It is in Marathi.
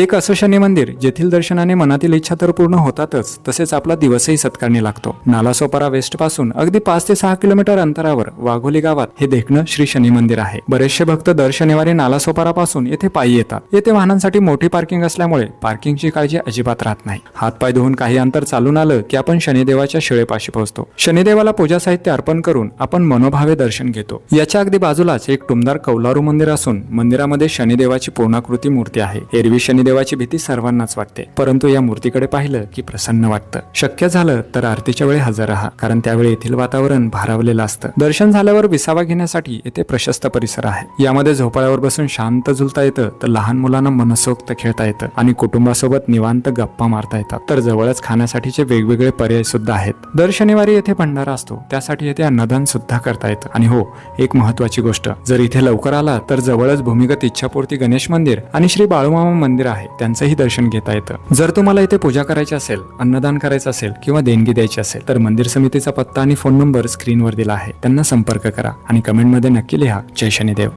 एक असं शनी मंदिर जेथील दर्शनाने मनातील इच्छा तर पूर्ण होतातच तसेच आपला दिवसही सत्कारणी लागतो. नालासोपारा वेस्टपासून अगदी पाच ते सहा किलोमीटर अंतरावर वाघोली गावात हे देखणं श्री शनी मंदिर आहे. बरेचसे भक्त दर शनिवारी नालासोपारा पासून येथे पायी येतात. येथे वाहनांसाठी मोठी पार्किंग असल्यामुळे पार्किंगची काळजी अजिबात राहत नाही. हातपाय धुवून काही अंतर चालून आलं की आपण शनिदेवाच्या शिळेपाशी पोहोचतो. शनिदेवाला पूजा साहित्य अर्पण करून आपण मनोभावे दर्शन घेतो. याच्या अगदी बाजूलाच एक टुमदार कौलारू मंदिर असून मंदिरामध्ये शनिदेवाची पूर्णाकृती मूर्ती आहे. एरवी देवाची भीती सर्वांनाच वाटते. परंतु या मूर्तीकडे पाहिलं की प्रसन्न वाटतं. शक्य झालं तर आरतीच्या वेळी हजर राहा कारण त्यावेळी येथील वातावरण भारावलेलं असतं. दर्शन झाल्यावर विसावा घेण्यासाठी येथे प्रशस्त परिसर आहे. यामध्ये झोपाळ्यावर बसून शांत झुलता येतं तर लहान मुलांना मनसोक्त खेळता येतं आणि कुटुंबासोबत निवांत गप्पा मारता येतात. तर जवळच खाण्यासाठीचे वेगवेगळे पर्याय सुद्धा आहेत. दर शनिवारी येथे भंडारा असतो. त्यासाठी येथे अन्नदान सुद्धा करता येतं. आणि हो एक महत्वाची गोष्ट. जर इथे लवकर आला तर जवळच भूमिगत इच्छापूर्ती गणेश मंदिर आणि श्री बाळूमामा मंदिर आहे. आहे. त्यांचंही दर्शन घेता येतं. जर तुम्हाला इथे पूजा करायची असेल अन्नदान करायचं असेल किंवा देणगी द्यायची असेल तर मंदिर समितीचा पत्ता आणि फोन नंबर स्क्रीनवर दिला आहे. त्यांना संपर्क करा आणि कमेंटमध्ये नक्की लिहा जय शनिदेव.